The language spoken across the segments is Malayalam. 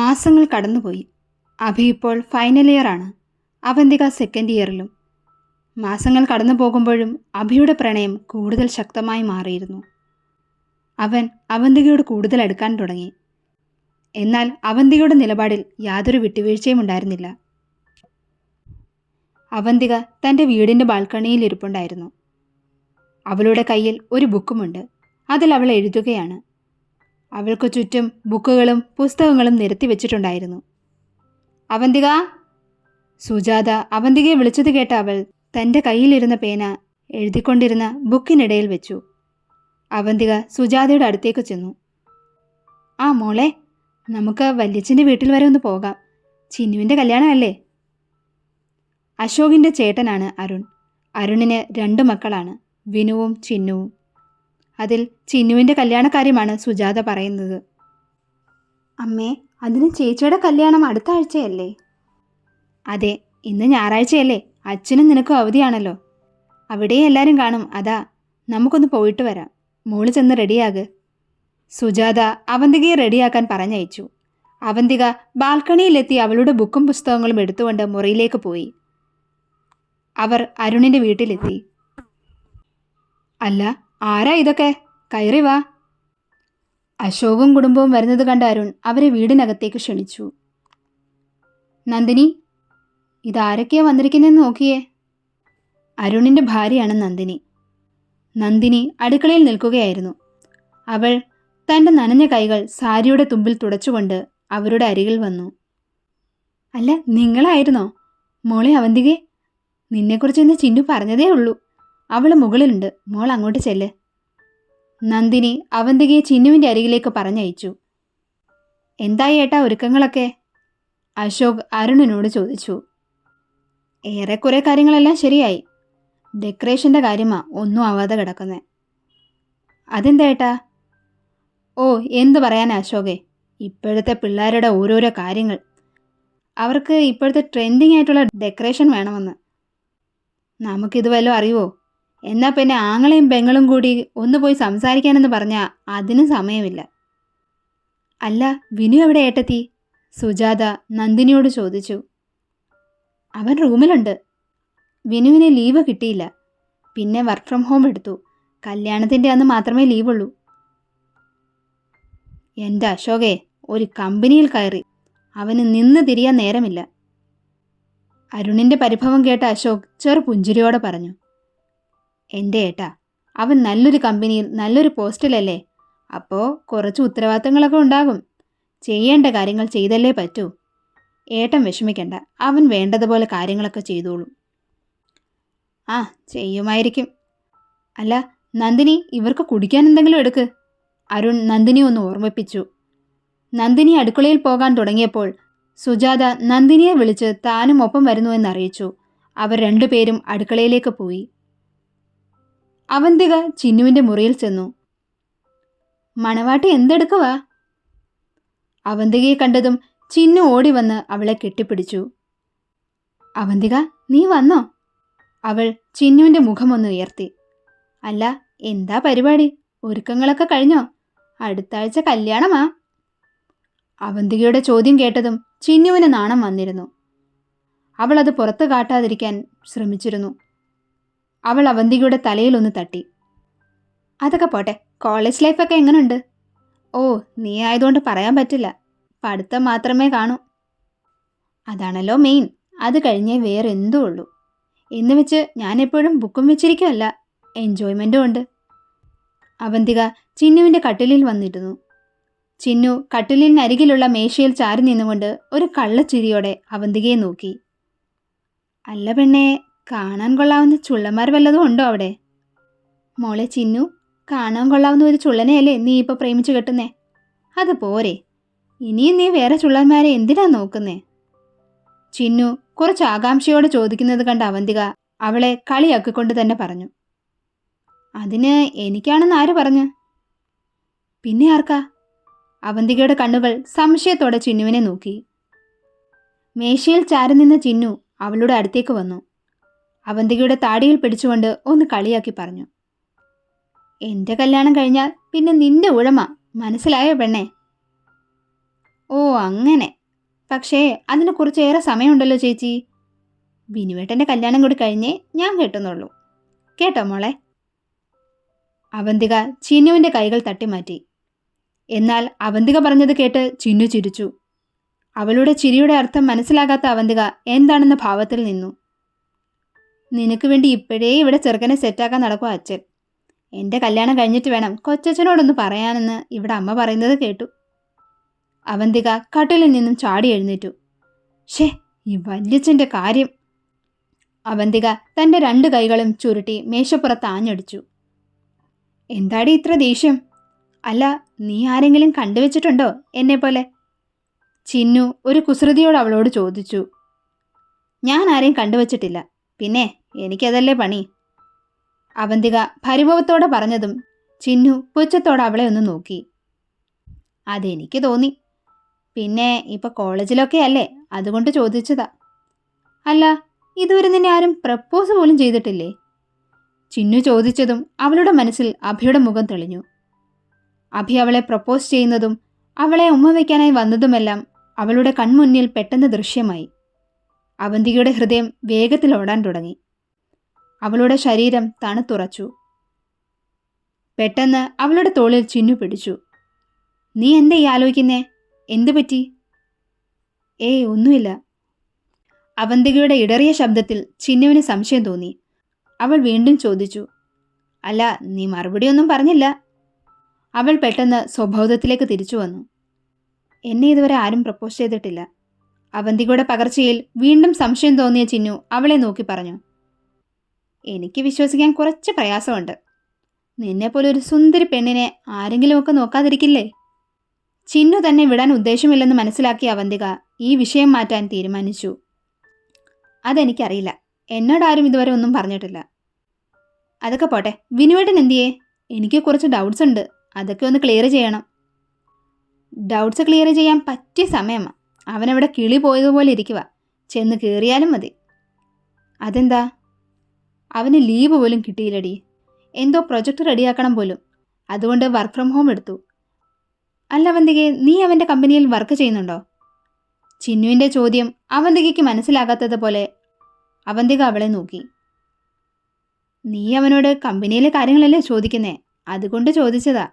മാസങ്ങൾ കടന്നുപോയി. അഭി ഇപ്പോൾ ഫൈനൽ ഇയറാണ് അവന്തിക സെക്കൻഡ് ഇയറിലും മാസങ്ങൾ കടന്നു പോകുമ്പോഴും അഭിയുടെ പ്രണയം കൂടുതൽ ശക്തമായി മാറിയിരുന്നു. അവൻ അവന്തികയോട് കൂടുതൽ അടുക്കാൻ തുടങ്ങി. എന്നാൽ അവന്തികയുടെ നിലപാടിൽ യാതൊരു വിട്ടുവീഴ്ചയും ഉണ്ടായിരുന്നില്ല. അവന്തിക തന്റെ വീടിന്റെ ബാൽക്കണിയിൽ ഇരിപ്പുണ്ടായിരുന്നു. അവളുടെ കയ്യിൽ ഒരു ബുക്കുമുണ്ട് അതിൽ അവൾ എഴുതുകയാണ്. അവൾക്ക് ചുറ്റും ബുക്കുകളും പുസ്തകങ്ങളും നിരത്തി വെച്ചിട്ടുണ്ടായിരുന്നു. അവന്തിക സുജാത അവന്തികയെ വിളിച്ചത് കേട്ട അവൾ തന്റെ കയ്യിലിരുന്ന പേന എഴുതിക്കൊണ്ടിരുന്ന ബുക്കിനിടയിൽ വെച്ചു. അവന്തിക സുജാതയുടെ അടുത്തേക്ക് ചെന്നു. ആ മോളെ നമുക്ക് വല്യച്ഛന്റെ വീട്ടിൽ വരെ ഒന്ന് പോകാം. ചിന്നുവിന്റെ കല്യാണമല്ലേ? അശോകിന്റെ ചേട്ടനാണ് അരുൺ. അരുണിന് രണ്ട് മക്കളാണ് വിനുവും ചിന്നുവും. അതിൽ ചിന്നുവിന്റെ കല്യാണക്കാര്യമാണ് സുജാത പറയുന്നത്. അമ്മേ അതിന് ചേച്ചിയുടെ കല്യാണം അടുത്ത ആഴ്ചയല്ലേ? അതെ ഇന്ന് ഞായറാഴ്ചയല്ലേ. അച്ഛനും നിനക്കും അവധിയാണല്ലോ. അവിടെ എല്ലാവരും കാണും. അതാ നമുക്കൊന്ന് പോയിട്ട് വരാം. മോൾ ചെന്ന് റെഡിയാക്. സുജാത അവന്തികയെ റെഡിയാക്കാൻ പറഞ്ഞയച്ചു. അവന്തിക ബാൽക്കണിയിലെത്തി അവളുടെ ബുക്കും പുസ്തകങ്ങളും എടുത്തുകൊണ്ട് മുറിയിലേക്ക് പോയി. അവർ അരുണിന്റെ വീട്ടിലെത്തി. അല്ല ആരാ ഇതൊക്കെ? കയറി വാ. അശോകും കുടുംബവും വരുന്നത് കണ്ട അരുൺ അവരെ വീടിനകത്തേക്ക് ക്ഷണിച്ചു. നന്ദിനി ഇതാരൊക്കെയാ വന്നിരിക്കുന്നതെന്ന് നോക്കിയേ? അരുണിന്റെ ഭാര്യയാണ് നന്ദിനി. നന്ദിനി അടുക്കളയിൽ നിൽക്കുകയായിരുന്നു. അവൾ തന്റെ നനഞ്ഞ കൈകൾ സാരിയുടെ തുമ്പിൽ തുടച്ചുകൊണ്ട് അവരുടെ അരികിൽ വന്നു. അല്ല നിങ്ങളായിരുന്നോ? മോളെ അവന്തികെ നിന്നെക്കുറിച്ച് ഇന്ന് ചിന്നു പറഞ്ഞതേ ഉള്ളൂ. അവൾ മുകളിലുണ്ട്. മോൾ അങ്ങോട്ട് ചെല്ല്. നന്ദിനി അവന്തികയെ ചിന്നുവിന്റെ അരികിലേക്ക് പറഞ്ഞയച്ചു. എന്തായി ഏട്ടാ ഒരുക്കങ്ങളൊക്കെ? അശോക് അരുണിനോട് ചോദിച്ചു. ഏറെക്കുറെ കാര്യങ്ങളെല്ലാം ശരിയായി. ഡെക്കറേഷന്റെ കാര്യമാ ഒന്നും ആവാതെ കിടക്കുന്നത് അതെന്താ ഏട്ടാ? ഓ എന്തു പറയാനാ അശോകെ? ഇപ്പോഴത്തെ പിള്ളേരുടെ ഓരോരോ കാര്യങ്ങൾ. അവർക്ക് ഇപ്പോഴത്തെ ട്രെൻഡിങ് ആയിട്ടുള്ള ഡെക്കറേഷൻ വേണമെന്ന്. നമുക്കിത് വല്ലതും അറിയുമോ എന്നാൽ പിന്നെ ആങ്ങളെയും പെങ്ങളും കൂടി ഒന്ന് പോയി സംസാരിക്കാനെന്ന് പറഞ്ഞാൽ അതിന് സമയമില്ല. അല്ല വിനു എവിടെ ഏട്ടത്തി? സുജാത നന്ദിനിയോട് ചോദിച്ചു. അവൻ റൂമിലുണ്ട്. വിനുവിന് ലീവ് കിട്ടിയില്ല. പിന്നെ വർക്ക് ഫ്രം ഹോം എടുത്തു. കല്യാണത്തിന്റെ അന്ന് മാത്രമേ ലീവുള്ളൂ. എന്റെ അശോകേ ഒരു കമ്പനിയിൽ കയറി. അവന് നിന്ന് തിരിയാൻ നേരമില്ല. അരുണിന്റെ പരിഭവം കേട്ട അശോക് ചെറു പുഞ്ചിരിയോടെ പറഞ്ഞു. എന്റെ ഏട്ടാ അവൻ നല്ലൊരു കമ്പനിയിൽ നല്ലൊരു പോസ്റ്റിലല്ലേ? അപ്പോൾ കുറച്ച് ഉത്തരവാദിത്തങ്ങളൊക്കെ ഉണ്ടാകും. ചെയ്യേണ്ട കാര്യങ്ങൾ ചെയ്തല്ലേ പറ്റൂ. ഏട്ടൻ വിഷമിക്കണ്ട അവൻ വേണ്ടതുപോലെ കാര്യങ്ങളൊക്കെ ചെയ്തോളും. ആ ചെയ്യുമായിരിക്കും. അല്ല നന്ദിനി ഇവർക്ക് കുടിക്കാൻ എന്തെങ്കിലും എടുക്ക്. അരുൺ നന്ദിനി ഒന്ന് ഓർമ്മിപ്പിച്ചു. നന്ദിനി അടുക്കളയിൽ പോകാൻ തുടങ്ങിയപ്പോൾ സുജാത നന്ദിനിയെ വിളിച്ച് താനും ഒപ്പം വരുന്നുവെന്നറിയിച്ചു അവർ രണ്ടുപേരും അടുക്കളയിലേക്ക് പോയി. അവന്തിക ചിന്നുവിന്റെ മുറിയിൽ ചെന്നു. മണവാട്ടി എന്തെടുക്കവാ? അവന്തികയെ കണ്ടതും ചിന്നു ഓടി വന്ന് അവളെ കെട്ടിപ്പിടിച്ചു. അവന്തിക നീ വന്നോ? അവൾ ചിന്നുവിന്റെ മുഖമൊന്ന് ഉയർത്തി. അല്ല എന്താ പരിപാടി? ഒരുക്കങ്ങളൊക്കെ കഴിഞ്ഞോ? അടുത്താഴ്ച കല്യാണമാ? അവന്തികയുടെ ചോദ്യം കേട്ടതും ചിന്നുവിന് നാണം വന്നിരുന്നു. അവൾ അത് പുറത്തു കാട്ടാതിരിക്കാൻ ശ്രമിച്ചിരുന്നു. അവൾ അവന്തികയുടെ തലയിലൊന്ന് തട്ടി. അതൊക്കെ പോട്ടെ കോളേജ് ലൈഫൊക്കെ എങ്ങനെയുണ്ട് ഓ നീ ആയതുകൊണ്ട് പറയാൻ പറ്റില്ല. പഠിത്തം മാത്രമേ കാണൂ. അതാണല്ലോ മെയിൻ അത് കഴിഞ്ഞേ വേറെ എന്തോ ഉള്ളൂ. എന്ന് വെച്ച് ഞാനെപ്പോഴും ബുക്കും വെച്ചിരിക്കുമല്ല എൻജോയ്മെന്റും ഉണ്ട്. അവന്തിക ചിന്നുവിന്റെ കട്ടിലിൽ വന്നിരുന്നു. ചിന്നു കട്ടിലിനരികിലുള്ള മേശയിൽ ചാരി നിന്നുകൊണ്ട് ഒരു കള്ളച്ചിരിയോടെ അവന്തികയെ നോക്കി. അല്ല പെണ്ണെ കാണാൻ കൊള്ളാവുന്ന ചുള്ളന്മാർ വല്ലതും ഉണ്ടോ അവിടെ? മോളെ ചിന്നു കാണാൻ കൊള്ളാവുന്ന ഒരു ചുള്ളനെയല്ലേ നീ ഇപ്പോൾ പ്രേമിച്ചു കെട്ടുന്നേ? അത് പോരെ. ഇനിയും നീ വേറെ ചുള്ളന്മാരെ എന്തിനാ നോക്കുന്നേ? ചിന്നു കുറച്ച് ആകാംക്ഷയോടെ ചോദിക്കുന്നത് കണ്ട അവന്തിക അവളെ കളിയാക്കിക്കൊണ്ട് തന്നെ പറഞ്ഞു. അതിന് എനിക്കാണെന്ന് ആര് പറഞ്ഞു? പിന്നെ ആർക്കാ? അവന്തികയുടെ കണ്ണുകൾ സംശയത്തോടെ ചിന്നുവിനെ നോക്കി. മേശയിൽ ചാരി നിന്ന ചിന്നു അവളുടെ അടുത്തേക്ക് വന്നു. അവന്തികയുടെ താടിയിൽ പിടിച്ചുകൊണ്ട് ഒന്ന് കളിയാക്കി പറഞ്ഞു. എന്റെ കല്യാണം കഴിഞ്ഞാൽ പിന്നെ നിന്റെ ഉഴമ മനസ്സിലായോ പെണ്ണേ? ഓ അങ്ങനെ. പക്ഷേ അതിന് കുറച്ചേറെ സമയമുണ്ടല്ലോ ചേച്ചി. ബിനുവേട്ടന്റെ കല്യാണം കൂടി കഴിഞ്ഞേ ഞാൻ കേട്ടുന്നുള്ളൂ. കേട്ടോ മോളെ? അവന്തിക ചിന്നുവിന്റെ കൈകൾ തട്ടിമാറ്റി. എന്നാൽ അവന്തിക പറഞ്ഞത് കേട്ട് ചിന്നു ചിരിച്ചു. അവളുടെ ചിരിയുടെ അർത്ഥം മനസ്സിലാകാത്ത അവന്തിക എന്താണെന്ന ഭാവത്തിൽ നിന്നു. നിനക്ക് വേണ്ടി ഇപ്പോഴേ ഇവിടെ ചെറുക്കനെ സെറ്റാക്കാൻ നടക്കും അച്ഛൻ. എന്റെ കല്യാണം കഴിഞ്ഞിട്ട് വേണം കൊച്ചച്ഛനോടൊന്ന് പറയാനെന്ന് ഇവിടെ അമ്മ പറയുന്നത് കേട്ടു. അവന്തിക കട്ടിലിൽ നിന്നും ചാടി എഴുന്നേറ്റു. ഷേ ഈ വല്യച്ഛന്റെ കാര്യം. അവന്തിക തന്റെ രണ്ട് കൈകളും ചുരുട്ടി മേശപ്പുറത്ത് ആഞ്ഞടിച്ചു. എന്താടി ഇത്ര ദേഷ്യം? അല്ല നീ ആരെങ്കിലും കണ്ടുവച്ചിട്ടുണ്ടോ എന്നെപ്പോലെ ചിന്നു ഒരു കുസൃതിയോട് അവളോട് ചോദിച്ചു. ഞാൻ ആരെയും കണ്ടുവച്ചിട്ടില്ല. പിന്നെ? എനിക്കതല്ലേ പണി? അവന്തിക പരിഭവത്തോടെ പറഞ്ഞതും ചിന്നു പുച്ഛത്തോടെ അവളെ ഒന്ന് നോക്കി. അതെനിക്ക് തോന്നി. പിന്നെ ഇപ്പൊ കോളേജിലൊക്കെ അല്ലേ? അതുകൊണ്ട് ചോദിച്ചതാ. അല്ല ഇതുവരെ നിന്നെ ആരും പ്രപ്പോസ് പോലും ചെയ്തിട്ടില്ലേ? ചിന്നു ചോദിച്ചതും അവളുടെ മനസ്സിൽ അഭിയുടെ മുഖം തെളിഞ്ഞു. അഭി അവളെ പ്രപ്പോസ് ചെയ്യുന്നതും അവളെ ഉമ്മ വയ്ക്കാനായി വന്നതുമെല്ലാം അവളുടെ കൺമുന്നിൽ പെട്ടെന്ന് ദൃശ്യമായി. അവന്തികയുടെ ഹൃദയം വേഗത്തിൽ ഓടാൻ തുടങ്ങി. അവളുടെ ശരീരം തണുത്തുറച്ചു. പെട്ടെന്ന് അവളുടെ തോളിൽ ചിന്നു പിടിച്ചു. നീ എന്താ ആലോചിക്കുന്നേ? എന്തു പറ്റി? ഏയ് ഒന്നുമില്ല. അവന്തികയുടെ ഇടറിയ ശബ്ദത്തിൽ ചിന്നുവിന് സംശയം തോന്നി. അവൾ വീണ്ടും ചോദിച്ചു അല്ല നീ മറുപടിയൊന്നും പറഞ്ഞില്ല? അവൾ പെട്ടെന്ന് സ്വബോധത്തിലേക്ക് തിരിച്ചു വന്നു. എന്നെ ഇതുവരെ ആരും പ്രപ്പോസ് ചെയ്തിട്ടില്ല. അവന്തികയുടെ പകർച്ചയിൽ വീണ്ടും സംശയം തോന്നിയ ചിന്നു അവളെ നോക്കി പറഞ്ഞു. എനിക്ക് വിശ്വസിക്കാൻ കുറച്ച് പ്രയാസമുണ്ട്. നിന്നെപ്പോലെ ഒരു സുന്ദരി പെണ്ണിനെ ആരെങ്കിലുമൊക്കെ നോക്കാതിരിക്കില്ലേ? ചിന്നു തന്നെ വിടാൻ ഉദ്ദേശമില്ലെന്ന് മനസ്സിലാക്കിയ അവന്തിക ഈ വിഷയം മാറ്റാൻ തീരുമാനിച്ചു. അതെനിക്കറിയില്ല. എന്നോടാരും ഇതുവരെ ഒന്നും പറഞ്ഞിട്ടില്ല. അതൊക്കെ പോട്ടെ. വിനുവേട്ടൻ എന്തിയേ? എനിക്ക് കുറച്ച് ഡൗട്ട്സ് ഉണ്ട്. അതൊക്കെ ഒന്ന് ക്ലിയർ ചെയ്യണം. ഡൗട്ട്സ് ക്ലിയർ ചെയ്യാൻ പറ്റിയ സമയമാണ് അവനവിടെ കിളി പോയതുപോലെ ഇരിക്കുക ചെന്ന് കയറിയാലും മതി. അതെന്താ? അവന് ലീവ് പോലും കിട്ടിയില്ലടി. എന്തോ പ്രൊജക്റ്റ് റെഡിയാക്കണം പോലും. അതുകൊണ്ട് വർക്ക് ഫ്രം ഹോം എടുത്തു. അല്ല അവന്തികെ നീ അവന്റെ കമ്പനിയിൽ വർക്ക് ചെയ്യുന്നുണ്ടോ? ചിന്നുവിന്റെ ചോദ്യം അവന്തികയ്ക്ക് മനസ്സിലാകാത്തതുപോലെ അവന്തിക അവളെ നോക്കി. നീ അവനോട് കമ്പനിയിലെ കാര്യങ്ങളല്ലേ ചോദിക്കുന്നേ? അതുകൊണ്ട് ചോദിച്ചതാ.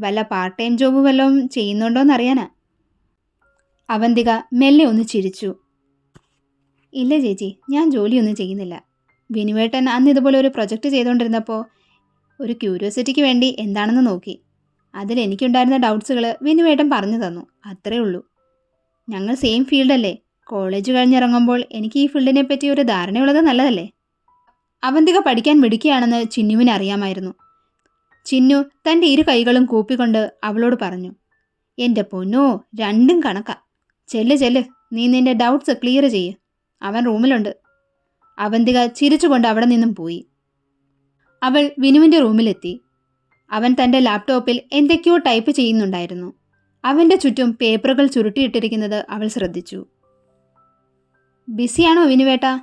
വല്ല പാർട്ട് ടൈം ജോബ് വല്ലതും ചെയ്യുന്നുണ്ടോയെന്നറിയാനാ അവന്തിക മെല്ലെ ഒന്ന് ചിരിച്ചു. ഇല്ല ചേച്ചി ഞാൻ ജോലിയൊന്നും ചെയ്യുന്നില്ല. വിനുവേട്ടൻ അന്ന് ഇതുപോലെ ഒരു പ്രൊജക്റ്റ് ചെയ്തുകൊണ്ടിരുന്നപ്പോൾ ഒരു ക്യൂരിയോസിറ്റിക്ക് വേണ്ടി എന്താണെന്ന് നോക്കി. അതിൽ എനിക്കുണ്ടായിരുന്ന ഡൗട്ട്സുകൾ വിനുവേട്ടൻ പറഞ്ഞു തന്നു. അത്രേ ഉള്ളൂ. ഞങ്ങൾ സെയിം ഫീൽഡല്ലേ? കോളേജ് കഴിഞ്ഞിറങ്ങുമ്പോൾ എനിക്ക് ഈ ഫീൽഡിനെ പറ്റി ഒരു ധാരണയുള്ളത് നല്ലതല്ലേ? അവന്തിക പഠിക്കാൻ മിടുക്കിയാണെന്ന് ചിന്നുവിന് അറിയാമായിരുന്നു. ചിന്നു തന്റെ ഇരു കൈകളും കൂപ്പിക്കൊണ്ട് അവളോട് പറഞ്ഞു എന്റെ പൊന്നോ രണ്ടും കണക്കാ. ചെല്ല് ചെല്ല്. നീ നിന്റെ ഡൗട്ട്സ് ക്ലിയർ ചെയ്യ്. അവൻ റൂമിലുണ്ട്. അവന്തിക ചിരിച്ചുകൊണ്ട് അവിടെ നിന്നും പോയി. അവൾ വിനുവിന്റെ റൂമിലെത്തി. അവൻ തന്റെ ലാപ്ടോപ്പിൽ എന്തൊക്കെയോ ടൈപ്പ് ചെയ്യുന്നുണ്ടായിരുന്നു. അവന്റെ ചുറ്റും പേപ്പറുകൾ ചുരുട്ടിയിട്ടിരിക്കുന്നത് അവൾ ശ്രദ്ധിച്ചു. ബിസിയാണോ വിനുവേട്ട?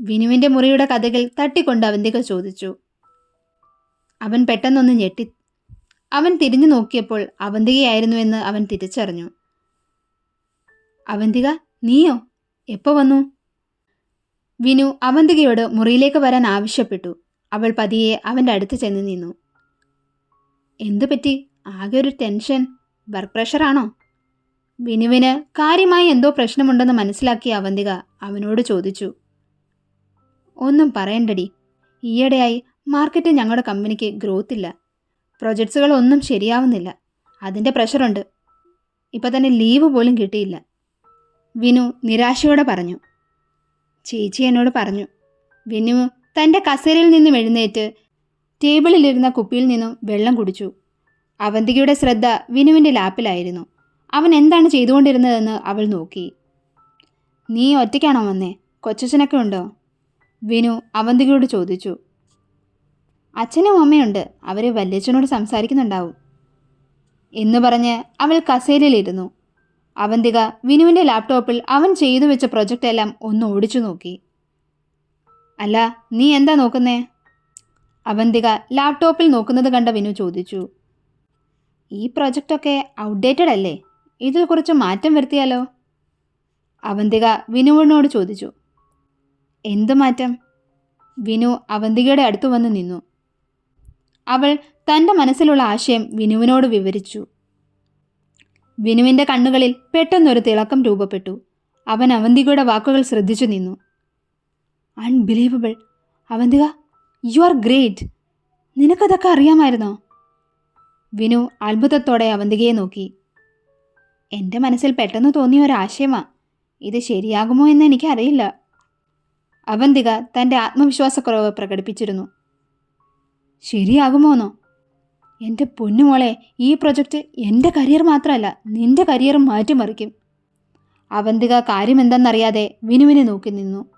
വിനുവിന്റെ മുറിയുടെ കഥകൾ തട്ടിക്കൊണ്ട് അവന്തിക ചോദിച്ചു. അവൻ പെട്ടെന്നൊന്ന് ഞെട്ടി. അവൻ തിരിഞ്ഞു നോക്കിയപ്പോൾ അവന്തികയായിരുന്നുവെന്ന് അവൻ തിരിച്ചറിഞ്ഞു. അവന്തിക നീയോ? എപ്പോ വന്നു? വിനു അവന്തികയോട് മുറിയിലേക്ക് വരാൻ ആവശ്യപ്പെട്ടു. അവൾ പതിയെ അവന്റെ അടുത്ത് ചെന്ന് നിന്നു. എന്തു പറ്റി? ആകെ ഒരു ടെൻഷൻ. വർക്ക് പ്രഷറാണോ? വിനുവിന് കാര്യമായി എന്തോ പ്രശ്നമുണ്ടെന്ന് മനസ്സിലാക്കിയ അവന്തിക അവനോട് ചോദിച്ചു. ഒന്നും പറയണ്ടടി. ഈയിടെയായി മാർക്കറ്റ് ഞങ്ങളുടെ കമ്പനിക്ക് ഗ്രോത്ത് ഇല്ല. പ്രൊജക്ട്സുകളൊന്നും ശരിയാവുന്നില്ല. അതിന്റെ പ്രഷറുണ്ട്. ഇപ്പം തന്നെ ലീവ് പോലും കിട്ടിയില്ല. വിനു നിരാശയോടെ പറഞ്ഞു. ചേച്ചി എന്നോട് പറഞ്ഞു. വിനു തന്റെ കസേരയിൽ നിന്നും എഴുന്നേറ്റ് ടേബിളിലിരുന്ന കുപ്പിയിൽ നിന്നും വെള്ളം കുടിച്ചു. അവന്തികയുടെ ശ്രദ്ധ വിനുവിന്റെ ലാപ്പിലായിരുന്നു. അവൻ എന്താണ് ചെയ്തുകൊണ്ടിരുന്നതെന്ന് അവൾ നോക്കി. നീ ഒറ്റയ്ക്കാണോ വന്നേ? കൊച്ചച്ഛനൊക്കെ ഉണ്ടോ? വിനു അവന്തികയോട് ചോദിച്ചു. അച്ഛനും അമ്മയുണ്ട് അവർ വല്യച്ഛനോട് സംസാരിക്കുന്നുണ്ടാവും. എന്ന് പറഞ്ഞ് അവൾ കസേരയിലിരുന്നു. അവന്തിക വിനുവിന്റെ ലാപ്ടോപ്പിൽ അവൻ ചെയ്തു വെച്ച പ്രൊജക്റ്റ് എല്ലാം ഒന്ന് ഓടിച്ചു നോക്കി. അല്ല നീ എന്താ നോക്കുന്നേ? അവന്തിക ലാപ്ടോപ്പിൽ നോക്കുന്നത് കണ്ട വിനു ചോദിച്ചു. ഈ പ്രൊജക്റ്റൊക്കെ ഔട്ട്ഡേറ്റഡ് അല്ലേ? ഇതിൽ കുറച്ച് മാറ്റം വരുത്തിയാലോ? അവന്തിക വിനുവിനോട് ചോദിച്ചു. എന്ത് മാറ്റം? വിനു അവന്തികയുടെ അടുത്തു വന്ന് നിന്നു. അവൾ തന്റെ മനസ്സിലുള്ള ആശയം വിനുവിനോട് വിവരിച്ചു. വിനുവിന്റെ കണ്ണുകളിൽ പെട്ടെന്നൊരു തിളക്കം രൂപപ്പെട്ടു. അവൻ അവന്തികയുടെ വാക്കുകൾ ശ്രദ്ധിച്ചു നിന്നു. Unbelievable Avantika you are great നിനക്കതൊക്കെ അറിയാമായിരുന്നോ? വിനു അത്ഭുതത്തോടെ അവന്തികയെ നോക്കി. എന്റെ മനസ്സിൽ പെട്ടെന്ന് തോന്നിയ ഒരാശയമാ ഇത് ശരിയാകുമോ എന്ന് എനിക്കറിയില്ല. അവന്തിക തന്റെ ആത്മവിശ്വാസക്കുറവ് പ്രകടിപ്പിച്ചിരുന്നു. ശരിയാകുമോന്നോ? എന്റെ പൊന്നുമോളെ ഈ പ്രൊജക്റ്റ് എന്റെ കരിയർ മാത്രമല്ല നിന്റെ കരിയറും മാറ്റിമറിക്കും. അവന്തിക കാര്യമെന്തെന്നറിയാതെ വിനുവിനെ നോക്കി നിന്നു.